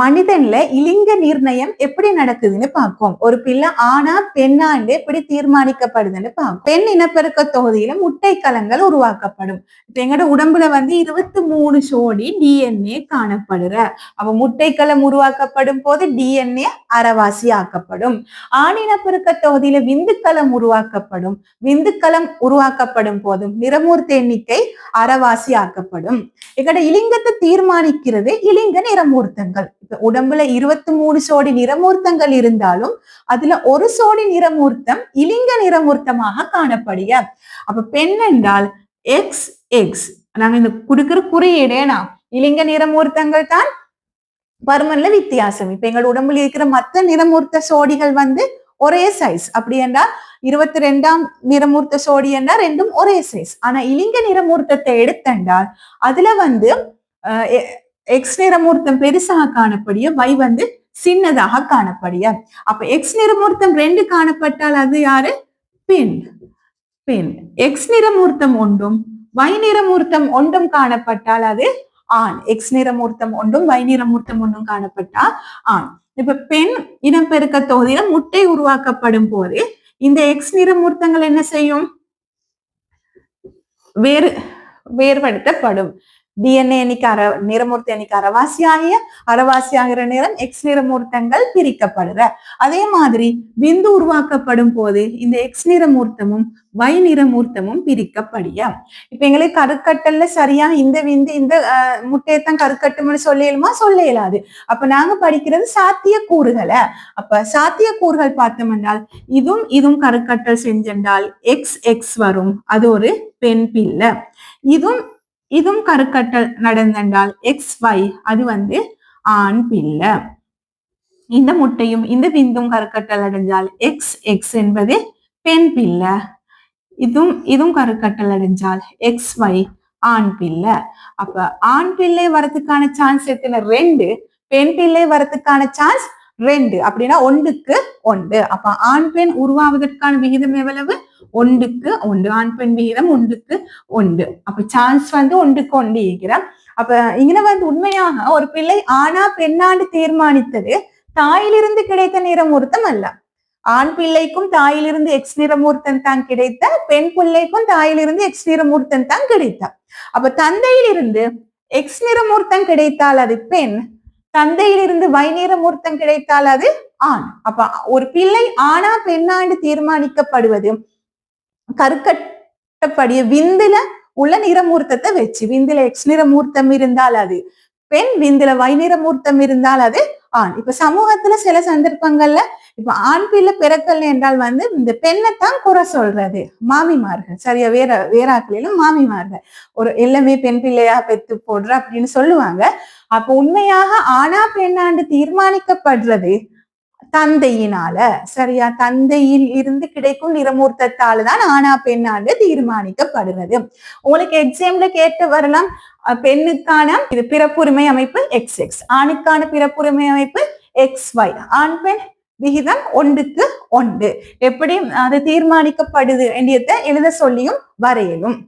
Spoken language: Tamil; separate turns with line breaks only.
மனிதன்ல இலிங்க நிர்ணயம் எப்படி நடக்குதுன்னு பார்ப்போம். ஒரு பிள்ளை ஆனா பெண்ணாண்டு எப்படி தீர்மானிக்கப்படுதுன்னு பார்ப்போம். பெண் இனப்பெருக்க தொகுதியில முட்டை கலங்கள் உருவாக்கப்படும். இப்ப எங்கட உடம்புல வந்து இருபத்தி மூணு சோடி டிஎன்ஏ காணப்படுற. அப்ப முட்டைக்கலம் உருவாக்கப்படும் போது டிஎன்ஏ அறவாசி ஆக்கப்படும். ஆண் இனப்பெருக்க தொகுதியில விந்துக்களம் உருவாக்கப்படும். விந்துக்களம் உருவாக்கப்படும் போதும் நிறமூர்த்த எண்ணிக்கை அறவாசி ஆக்கப்படும். எங்கட இலிங்கத்தை தீர்மானிக்கிறது இலிங்க நிறமூர்த்தங்கள். உடம்புல இருபத்தி மூணு சோடி நிறமூர்த்தங்கள் இருந்தாலும் அதுல ஒரு சோடி நிறமூர்த்தம் இலிங்க நிறமூர்த்தமாக காணப்படிய அப்ப பெண் என்றால் எக்ஸ் எக்ஸ் நாங்க இந்த குடுக்கிற குறியீடேனா இலிங்க நிறமூர்த்தங்கள் தான் பருமன்ல வித்தியாசம். இப்ப எங்கள் உடம்புல இருக்கிற மத்த நிறமூர்த்த சோடிகள் வந்து ஒரே சைஸ் அப்படி என்றால் இருபத்தி ரெண்டாம் நிறமூர்த்த சோடி என்றால் ரெண்டும் ஒரே சைஸ் ஆனா இலிங்க நிறமூர்த்தத்தை எடுத்தென்றால் அதுல வந்து எக்ஸ் நிறமூர்த்தம் பெருசாக காணப்படிய வை வந்து சின்னதாக காணப்படிய. அப்ப எக்ஸ் நிறமூர்த்தம் ரெண்டு காணப்பட்டால் அது யாரு? பெண் பெண் எக்ஸ் நிறமூர்த்தம் ஒன்றும் வை நிறமூர்த்தம் ஒன்றும் காணப்பட்டால் அது ஆண். எக்ஸ் நிறமூர்த்தம் ஒன்றும் வை நிறமூர்த்தம் ஒன்றும் காணப்பட்டா ஆண். இப்ப பெண் இனப்பெருக்க தொகுதியில முட்டை உருவாக்கப்படும் போது இந்த எக்ஸ் நிறமூர்த்தங்கள் என்ன செய்யும்? வேறு வேறுபடுத்தப்படும். டிஎன்ஏ அணிக்கு அற நிறமூர்த்தி அணிக்கு அறவாசி ஆகிய அறவாசி ஆகிற நிறம் எக்ஸ் நிறமூர்த்தங்கள் பிரிக்கப்படுற. அதே மாதிரி விந்து உருவாக்கப்படும் போது இந்த எக்ஸ் நிறமூர்த்தமும் வை நிறமூர்த்தமும் பிரிக்கப்படிய. இப்ப எங்களுக்கு கருக்கட்டல்ல சரியா இந்த விந்து இந்த முட்டையத்தான் கருக்கட்டும்னு சொல்லிடலுமா சொல்ல இயலாது. அப்ப நாங்க படிக்கிறது சாத்திய கூறுகளை அப்ப சாத்திய கூறுகள் பார்த்தோம் என்றால் இதுவும் இதுவும் கருக்கட்டல் செஞ்சென்றால் எக்ஸ் எக்ஸ் வரும். அது ஒரு பெண் பிள்ளை. இதுவும் இதுவும் கருக்கட்டல் நடந்தென்றால் எக்ஸ் ஒய் அது வந்து ஆண் பிள்ளை. இந்த முட்டையும் இந்த விந்தும் கருக்கட்டல் அடைஞ்சால் எக்ஸ் எக்ஸ் என்பது பெண் பிள்ளை. இதுவும் இதுவும் கருக்கட்டல் அடைஞ்சால் எக்ஸ் ஒய் ஆண் பிள்ளை. அப்ப ஆண் பிள்ளை வரதுக்கான சான்ஸ் எத்தனை? ரெண்டு. பெண் பிள்ளை வரதுக்கான சான்ஸ் ரெண்டு. அப்படின்னா ஒன்றுக்கு ஒன்று. அப்ப ஆண் பெண் உருவாவதற்கான விகிதம் எவ்வளவு? ஒன்றுக்கு ஒன்று. ஆண் பெண் விகிதம் ஒன்றுக்கு ஒன்று. அப்ப சான்ஸ் வந்து ஒன்றுக்கு ஒன்று இருக்கிறான் அப்ப இங்கே வந்து உண்மையாக ஒரு பிள்ளை ஆனா பெண்ணாண்டு தீர்மானித்தது தாயிலிருந்து கிடைத்த நிறமூர்த்தம் அல்ல. ஆண் பிள்ளைக்கும் தாயிலிருந்து எக்ஸ் நிறமூர்த்தம் தான் கிடைத்த பெண் பிள்ளைக்கும் தாயிலிருந்து எக்ஸ் நிறமூர்த்தன் தான் கிடைத்த. அப்ப தந்தையிலிருந்து எக்ஸ் நிறமூர்த்தம் கிடைத்தால் அது பெண் தந்தையிலிருந்து வை நிறமூர்த்தம் கிடைத்தால் அது ஆண். அப்ப ஒரு பிள்ளை ஆணா பெண்ணாண்டு தீர்மானிக்கப்படுவது கருக்கட்டப்படிய விந்துல உள்ள நிறமூர்த்தத்தை வச்சு விந்துல எக்ஸ் நிறமூர்த்தம் இருந்தால் அது பெண் விந்துல வைநிறமூர்த்தம் இருந்தால் அது ஆண். இப்ப சமூகத்துல சில சந்தர்ப்பங்கள்ல இப்ப ஆண் பிள்ளை பிறக்கல் என்றால் வந்து இந்த பெண்ணைத்தான் குறை சொல்றது. மாமிமார்கள் சரியா வேற வேறாக்களிலும் மாமிமார்கள். ஒரு எல்லாமே பெண் பிள்ளையா பெத்து போடுற அப்படின்னு சொல்லுவாங்க. அப்ப உண்மையாக ஆணா பெண்ணாண்டு தீர்மானிக்கப்படுறது தந்தையினால. சரியா? தந்தையில் இருந்து கிடைக்கும் நிறமூர்த்தத்தால தான் ஆணா பெண்ணாண்டு தீர்மானிக்கப்படுகிறது உங்களுக்கு எக்ஸாம்ல கேட்டு வரலாம். பெண்ணுக்கான இது பிறப்புரிமை அமைப்பு எக்ஸ் எக்ஸ் ஆணுக்கான பிறப்புரிமை அமைப்பு எக்ஸ் ஒய் ஆண் பெண் விகிதம் ஒன்றுக்கு ஒன்று. எப்படி அது தீர்மானிக்கப்படுது வேண்டியதை எழுத சொல்லியும் வரையலும்